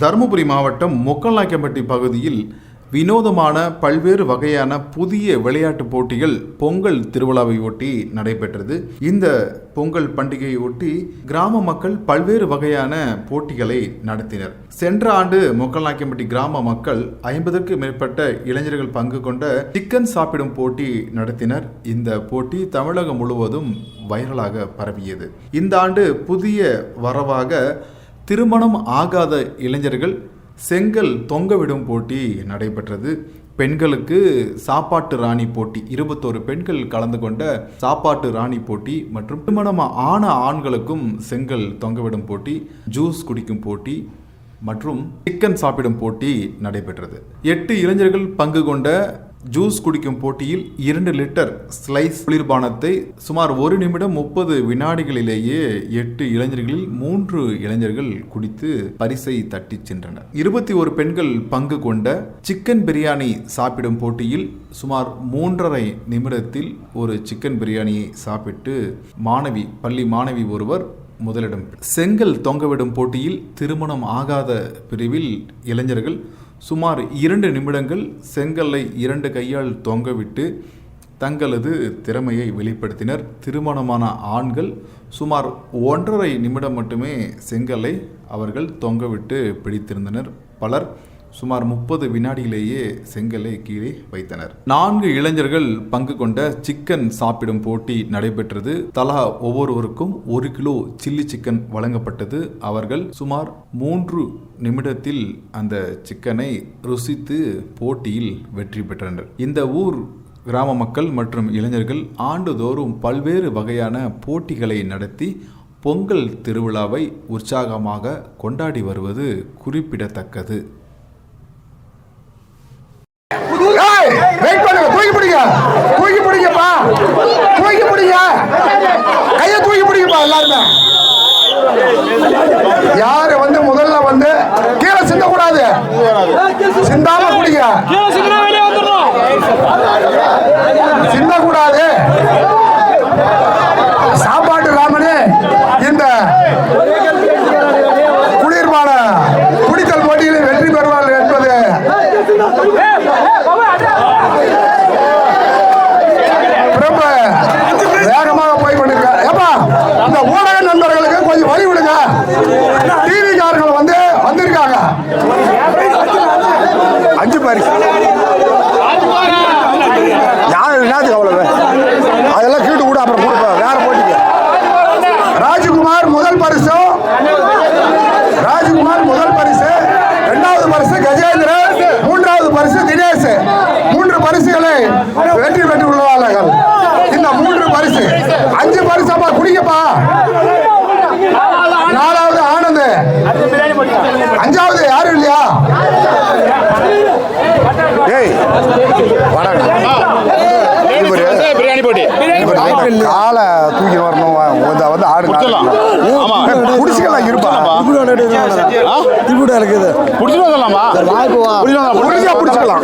தருமபுரி மாவட்டம் மொக்கல்நாயக்கம்பட்டி பகுதியில் வினோதமான பல்வேறு வகையான புதிய விளையாட்டுப் போட்டிகள் பொங்கல் திருவிழாவை ஒட்டி நடைபெற்றது. இந்த பொங்கல் பண்டிகையை ஒட்டி கிராம மக்கள் பல்வேறு வகையான போட்டிகளை நடத்தினர். சென்ற ஆண்டு மொக்கல்நாயக்கம்பட்டி கிராம மக்கள் ஐம்பதுக்கு மேற்பட்ட இளைஞர்கள் பங்கு கொண்ட சிக்கன் சாப்பிடும் போட்டி நடத்தினர். இந்த போட்டி தமிழகம் முழுவதும் வைரலாக பரவியது. இந்த ஆண்டு புதிய வரவாக திருமணம் ஆகாத இளைஞர்கள் செங்கல் தொங்கவிடும் போட்டி நடைபெற்றது. பெண்களுக்கு சாப்பாட்டு ராணி போட்டி இருபத்தோரு பெண்கள் கலந்து கொண்ட சாப்பாட்டு ராணி போட்டி மற்றும் திருமணம் ஆன ஆண்களுக்கும் செங்கல் தொங்கவிடும் போட்டி ஜூஸ் குடிக்கும் போட்டி மற்றும் சிக்கன் சாப்பிடும் போட்டி நடைபெற்றது. எட்டு இளைஞர்கள் பங்கு கொண்ட ஜூஸ் குடிக்கும் போட்டியில் இரண்டு லிட்டர் ஸ்லைஸ் குளிர்பானத்தை சுமார் ஒரு நிமிடம் முப்பது வினாடிகளிலேயே எட்டு இளைஞர்களில் மூன்று இளைஞர்கள் குடித்து பரிசை தட்டிச் சென்றனர். இருபத்தி ஒரு பெண்கள் பங்கு கொண்ட சிக்கன் பிரியாணி சாப்பிடும் போட்டியில் சுமார் மூன்றரை நிமிடத்தில் ஒரு சிக்கன் பிரியாணியை சாப்பிட்டு மாணவி பள்ளி மாணவி ஒருவர் முதலிடம் செங்கல் தொங்கவிடும் போட்டியில் திருமணம் ஆகாத பிரிவில் இளைஞர்கள் சுமார் இரண்டு நிமிடங்கள் செங்கல்லை இரண்டு கையால் தொங்கவிட்டு தங்களது திறமையை வெளிப்படுத்தினர். திருமணமான ஆண்கள் சுமார் ஒன்றரை நிமிடம் மட்டுமே செங்கல்லை அவர்கள் தொங்கவிட்டு பிடித்திருந்தனர். பலர் சுமார் முப்பது வினாடியிலேயே செங்கலை கீழே வைத்தனர். நான்கு இளைஞர்கள் பங்கு கொண்ட சிக்கன் சாப்பிடும் போட்டி நடைபெற்றது. தலா ஒவ்வொருவருக்கும் ஒரு கிலோ சில்லி சிக்கன் வழங்கப்பட்டது. அவர்கள் சுமார் மூன்று நிமிடத்தில் அந்த சிக்கனை ருசித்து போட்டியில் வெற்றி பெற்றனர். இந்த ஊர் கிராம மக்கள் மற்றும் இளைஞர்கள் ஆண்டுதோறும் பல்வேறு வகையான போட்டிகளை நடத்தி பொங்கல் திருவிழாவை உற்சாகமாக கொண்டாடி வருவது குறிப்பிடத்தக்கது ஏய் வெயிட் பண்ணுங்க தூக்கி பிடிங்க. தூக்கி பிடிங்கப்பா. தூக்கி பிடிங்க. கையை தூக்கி பிடிங்கப்பா எல்லாருமே. யாரு வந்து முதல்ல வந்து கீழே சிந்தக்கூடாது. சிந்தாம குடிங்க இந்த நண்பர்களுக்கு கொஞ்சம் வழி விடுங்க? டிவி காரர்கள் வந்து வந்திருக்காங்க. அஞ்சு பரிசு பரிசு. அஞ்சு பரிசப்பா குடிக்கப்பா நாலாவது ஆனந்த். அஞ்சாவது யாரும் இல்லையா? ஏய் பிரியாணி போட்டி. காலை தூக்கி வரணும். வந்து ஆடு. குடிச்சுக்கலாம் இருப்பா. புடிச்சிட்டு வந்துடலாமா புடிச்சிட்டு வந்துடலாமா பிடிச்சிக்கலாம்